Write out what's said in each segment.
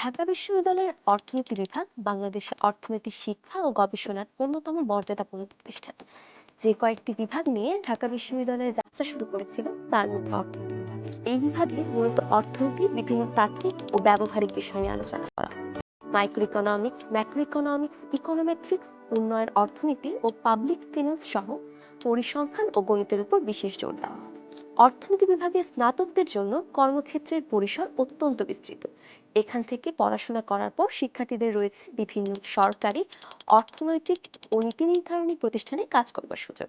ঢাকা বিশ্ববিদ্যালয়ের অর্থনীতি বিভাগ বাংলাদেশে অর্থনীতি শিক্ষা ও গবেষণার অন্যতম মর্যাদাপূর্ণ প্রতিষ্ঠান। যে কয়েকটি বিভাগ নিয়ে ঢাকা বিশ্ববিদ্যালয়ে যাত্রা শুরু করেছিল, তার মধ্যে অর্থনীতি বিভাগ। এই বিভাগে মূলত অর্থনীতির বিভিন্ন তাত্ত্বিক ও ব্যবহারিক বিষয় নিয়ে আলোচনা করা micro economics macro economics econometrics উন্নয়ন, অর্থনীতি ও পাবলিক ফিনান্স সহ পরিসংখ্যান ও গণিতের উপর বিশেষ জোর দেওয়া হয়। অর্থনীতি বিভাগে স্নাতকদের জন্য কর্মক্ষেত্রের পরিসর অত্যন্ত বিস্তৃত। এখান থেকে পড়াশোনা করার পর শিক্ষার্থীদের রয়েছে বিভিন্ন সরকারি, অর্থনৈতিক ও নীতি নির্ধারণী প্রতিষ্ঠানে কাজ করবার সুযোগ।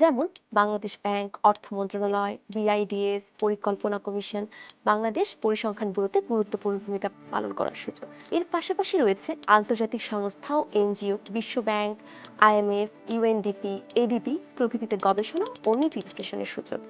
যেমন বাংলাদেশ ব্যাংক, অর্থ মন্ত্রণালয়, বিআইডিএস, পরিকল্পনা কমিশন, বাংলাদেশ পরিসংখ্যান ব্যুরোতে গুরুত্বপূর্ণ ভূমিকা পালন করার সুযোগ। এর পাশাপাশি রয়েছে আন্তর্জাতিক সংস্থা ও এনজিও, বিশ্ব ব্যাংক আইএমএফ ইউএনডিপি এডিপি প্রভৃতিতে গবেষণা ও নীতি বিশ্লেষণের সুযোগ।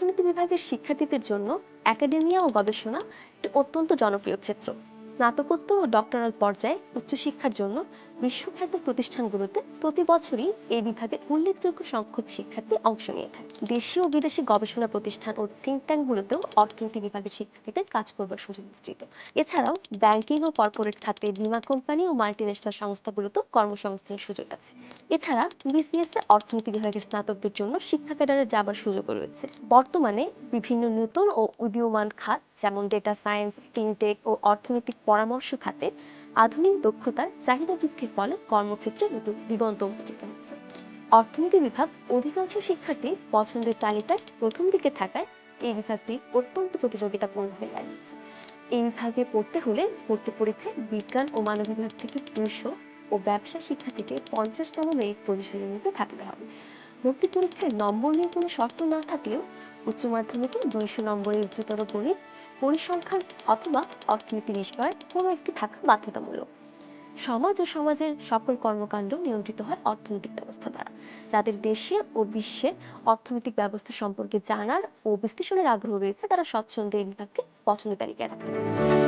অর্থনীতি বিভাগের শিক্ষার্থীদের জন্য একাডেমিয়া ও গবেষণা একটি অত্যন্ত জনপ্রিয় ক্ষেত্র। স্নাতকোত্তর ও ডক্টরাল পর্যায়ে উচ্চশিক্ষার জন্য বিশ্বখ্যাত প্রতিষ্ঠানগুলোতে প্রতি বছরই এই বিভাগে উল্লেখযোগ্য সংখ্যক শিক্ষার্থী অংশ নিয়ে থাকে। দেশীয় ও বিদেশি গবেষণা প্রতিষ্ঠান ও থিঙ্ক ট্যাঙ্কগুলোতেও অর্থনীতি বিভাগের শিক্ষার্থীদের কাজ করবার সুযোগ বিস্তৃত। এছাড়াও ব্যাংকিং ও কর্পোরেট খাতে বীমা কোম্পানি ও মাল্টিন্যাশনাল সংস্থাগুলোতেও কর্মসংস্থানের সুযোগ আছে। এছাড়া বিসিএস এ অর্থনীতি বিভাগের স্নাতকদের জন্য শিক্ষা ক্যাডারে যাবার সুযোগও রয়েছে। বর্তমানে বিভিন্ন নতুন ও উদীয়মান খাত যেমন ডেটা সায়েন্স ফিনটেক ও অর্থনৈতিক পরামর্শ খাতে আধুনিক দক্ষতার চাহিদা বৃদ্ধির ফলে কর্মক্ষেত্রে নতুন দিগন্ত উন্মোচিত হচ্ছে অর্থনীতি বিভাগ অধিকাংশ শিক্ষার্থী পছন্দের তালিকায় প্রথম দিকে থাকায় এই বিভাগটি অত্যন্ত প্রতিযোগিতাপূর্ণ হয়ে দাঁড়িয়েছে। এই বিভাগে পড়তে হলে ভর্তি পরীক্ষায় বিজ্ঞান ও মানব বিভাগ থেকে দুইশো ও ব্যবসা শিক্ষা থেকে পঞ্চাশতম মেরিট পজিশনের মধ্যে থাকতে হবে। ভর্তি পরীক্ষায় নম্বর নিয়ে কোনো শর্ত না থাকলেও উচ্চ মাধ্যমিকে দুইশো নম্বরের উচ্চতর গণিত পরিসংখ্যান অথবা অর্থনীতি বিষয়ে কোনো একটি থাকা বাধ্যতামূলক। সমাজ ও সমাজের সকল কর্মকাণ্ড নিয়ন্ত্রিত হয় অর্থনৈতিক ব্যবস্থা দ্বারা, যাদের দেশে ও বিশ্বের অর্থনৈতিক ব্যবস্থা সম্পর্কে জানার ও বিশ্লেষণের আগ্রহ রয়েছে, তারা স্বচ্ছন্দে এই বিভাগকে পছন্দের তালিকায় রাখতে